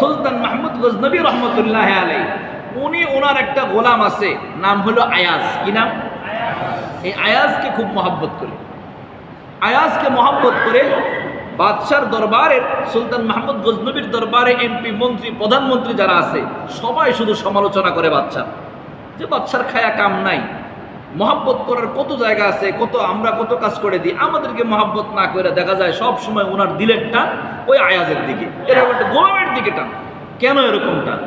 সুলতান মাহমুদ গজনবী রহমতুল্লাহ আলাই উনি ওনার একটা গোলাম আছে, নাম হলো আয়াজ। কি নাম? এই আয়াজকে খুব মহাব্বত করে। আয়াজকে মহাব্বত করে বাদশার দরবারের, সুলতান মাহমুদ গজনবীর দরবারে এমপি মন্ত্রী, প্রধানমন্ত্রী যারা আছে, সবাই শুধু সমালোচনা করে বাচ্চা যে বাচ্চার খায়া কাম নাই। মহাব্বত করার কত জায়গা আছে, কত আমরা কত কাজ করে দিই, আমাদেরকে মহাব্বত না করে দেখা যায় সব সময় ওনার দিলের টান ওই আয়াজের দিকে। এরকম একটা গোলামের দিকে টান। কেন এরকম টান?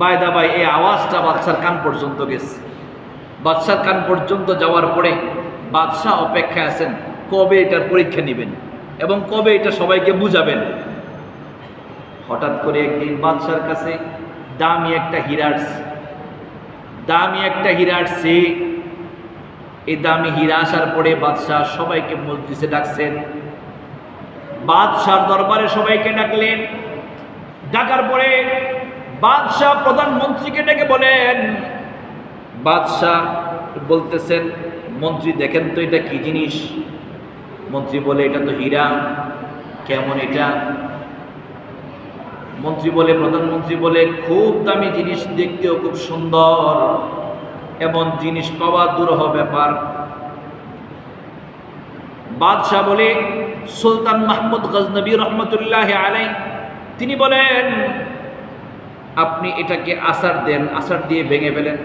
বায়দা বাই, এই আওয়াজটা বাচ্চার কান পর্যন্ত গেছে। বাদশার কান পর্যন্ত যাওয়ার পরে বাদশাহ অপেক্ষায় আছেন, কবে এটার পরীক্ষা নেবেন এবং কবে এটা সবাইকে বুঝাবেন? হঠাৎ করে একদিন বাদশার কাছে দামি একটা হীরা আসছে দামি একটা হীরা আসছে এই দামি হীরা আসার পরে বাদশাহ সবাইকে মসজিদে ডাকছেন। বাদশার দরবারে সবাইকে ডাকলেন। ডাকার পরে বাদশাহ প্রধানমন্ত্রীকে ডেকে বলেন, বাদশাহ, বলতেছেন, মন্ত্রী, দেখেন তো এটা কি জিনিস? মন্ত্রী বলে, এটা তো হীরা। কেমন এটা? মন্ত্রী বলে, প্রধানমন্ত্রী বলে, খুব দামি জিনিস দেখতেও খুব সুন্দর। এমন জিনিস পাওয়া দুরহ ব্যাপার। বাদশাহ বলে, সুলতান মাহমুদ গজনবী রহমতুল্লাহ আলাই তিনি বলেন, আপনি এটাকে আসার দেন, আসার দিয়ে ভেঙে ফেলেন।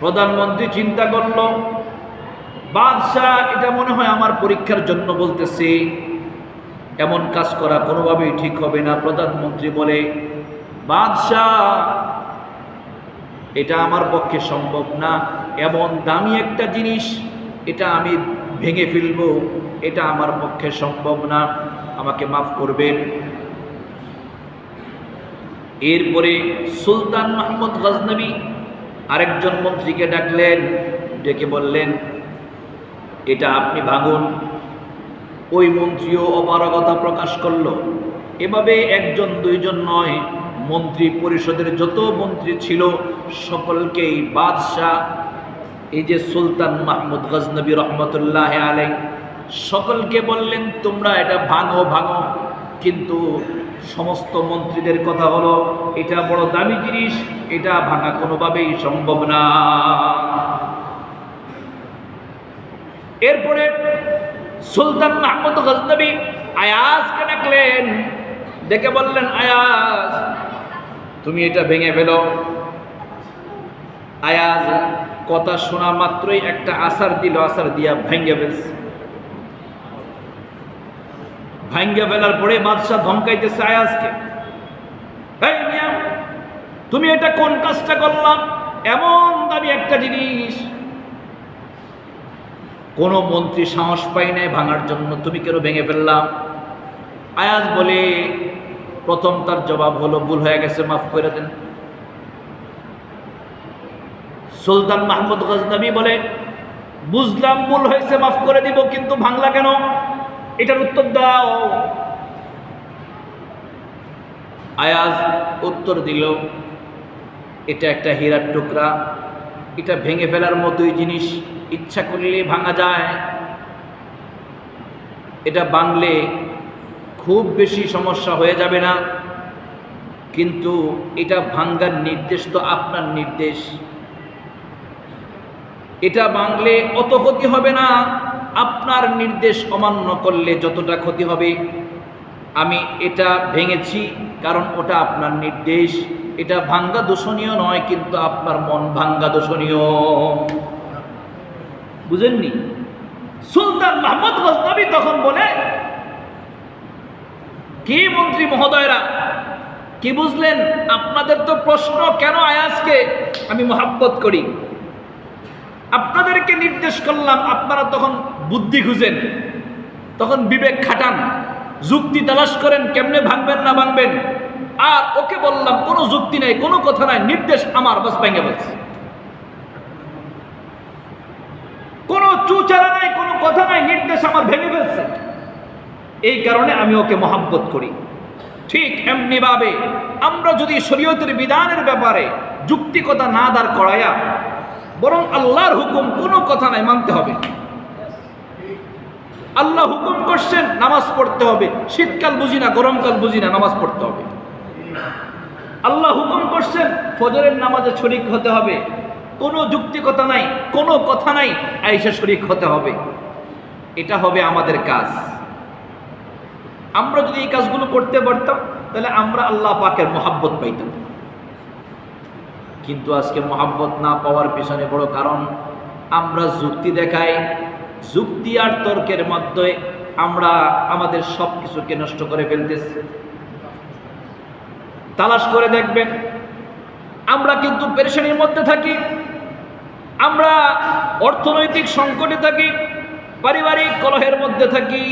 প্রধানমন্ত্রী চিন্তা করল, বাদশাহ এটা মনে হয় আমার পরীক্ষার জন্য বলতেছে। এমন কাজ করা কোনোভাবেই ঠিক হবে না। প্রধানমন্ত্রী বলে, বাদশাহ, এটা আমার পক্ষে সম্ভব না। এমন দামি একটা জিনিস, এটা আমি ভেঙে ফেলব। এটা আমার পক্ষে সম্ভব না। আমাকে মাফ করবেন। এরপরে সুলতান মাহমুদ গজনবী আরেকজন মন্ত্রীকে ডাকলেন, ডেকে বললেন, এটা আপনি ভাঙুন। ওই মন্ত্রীও অপারগতা প্রকাশ করল। এভাবে একজন, দুইজন নয়, মন্ত্রী পরিষদের যত মন্ত্রী ছিল, সকলকেই বাদশাহ, এই যে সুলতান মাহমুদ গজনবী রহমতুল্লাহ আলাই, সকলকে বললেন, তোমরা এটা ভাঙো ভাঙো। কিন্তু সমস্ত মন্ত্রীদের কথা হলো, এটা বড় দামি জিনিস, এটা ভাঙা কোনোভাবেই সম্ভব না। এরপরে সুলতান মাহমুদ গজনবী আয়াজকে ডাকলেন। ডেকে বললেন, আয়াজ, তুমি এটা ভেঙে ফেলো। আয়াজ, কথা শোনা মাত্রই একটা আসার দিল, আসার দিয়া ভেঙে ফেলছে। ভাঙ্গা ফেলার পরে বাদশাহ ধমকাইতেছে আয়াজকে তুমি এটা কোন কাজটা করলাম? এমন দামি একটা জিনিস কোনো মন্ত্রী সাহস পাই নাই ভাঙার জন্য, তুমি কেন ভেঙে ফেললাম আয়াজ বলে, প্রথম তার জবাব হলো, ভুল হয়ে গেছে, মাফ করে দেন। সুলতান মাহমুদ গজনবী বলে, বুঝলাম ভুল হয়েছে, মাফ করে দিব, কিন্তু ভাঙলা কেন? এটার উত্তর দাও। আয়াজ উত্তর দিল, এটা একটা হীরার টুকরা, এটা ভেঙে ফেলার মতোই জিনিস। ইচ্ছা করলে ভাঙা যায়। এটা বাংলে খুব বেশি সমস্যা হয়ে যাবে না। কিন্তু এটা ভাঙ্গার নির্দেশ তো আপনার নির্দেশ। এটা বাংলে অত ক্ষতি হবে না। আপনার নির্দেশ অমান্য করলে যতটা ক্ষতি হবে। আমি এটা ভেঙেছি কারণ ওটা আপনার নির্দেশ। এটা ভাঙ্গা দূষণীয় নয়, কিন্তু আপনার মন ভাঙ্গা দূষণীয়। বুঝেননি? সুলতান মাহমুদ গজনবী তখন বলে, কি মন্ত্রী মহোদয়রা, কি বুঝলেন? আপনাদের তো প্রশ্ন, কেন আয়াজকে আমি মহাব্বত করি? আপনাদেরকে নির্দেশ করলাম, আপনারা তখন বুদ্ধি খুঁজেন, তখন বিবেক খাটান, যুক্তি তালাশ করেন, কেমনে ভাঙবেন না ভাঙবেন? আর ওকে বললাম, কোনো যুক্তি নাই, কোনো কথা নাই, নির্দেশ আমার, বাস ভেঙে বলছে কোনো চুচারা নাই, কোনো কথা নাই, নির্দেশ আমার ভেঙে ফেলছে। এই কারণে আমি ওকে মহাব্বত করি। ঠিক এমনিভাবে আমরা যদি শরীয়তের বিধানের ব্যাপারে যুক্তিকতা না দাঁড় করাইয়া বরং আল্লাহর হুকুম কোনো কথা নাই মানতে হবে। আল্লাহ হুকুম করছেন, নামাজ পড়তে হবে। শীতকাল বুঝি না, গরমকাল বুঝি না, নামাজ পড়তে হবে। আল্লাহ হুকুম করছেন, ফজরের নামাজে শরিক হতে হবে। কোনো যুক্তিকতা নাই, কোনো কথা নাই আইসা শরিক হতে হবে। এটা হবে আমাদের কাজ। আমরা যদি এই কাজগুলো করতে পারতাম, তাহলে আমরা আল্লাহ পাকের মহাব্বত পাইতাম। কিন্তু আজকে মহাব্বত না পাওয়ার পিছনে বড় কারণ, আমরা যুক্তি দেখাই, যুক্তি আর তর্কের মধ্যে আমরা আমাদের সব কিছুকে নষ্ট করে ফেলতেছি। তালাশ করে দেখবেন, আমরা কিন্তু পেরেশানির মধ্যে থাকি আমরা অর্থনৈতিক সংকটে থাকি, পারিবারিক কলহের মধ্যে থাকি,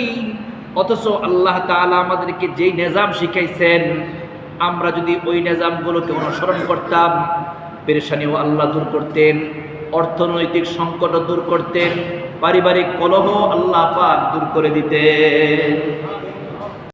অথচ আল্লাহ তাআলা আমাদেরকে যেই নিজাম শিখাইছেন, আমরা যদি ওই নিজামগুলোকে অনুসরণ করতাম, পেরেশানিও আল্লাহ দূর করতেন, অর্থনৈতিক সংকটও দূর করতেন, পারিবারিক কলহ আল্লাহ পাক দূর করে দিতেন।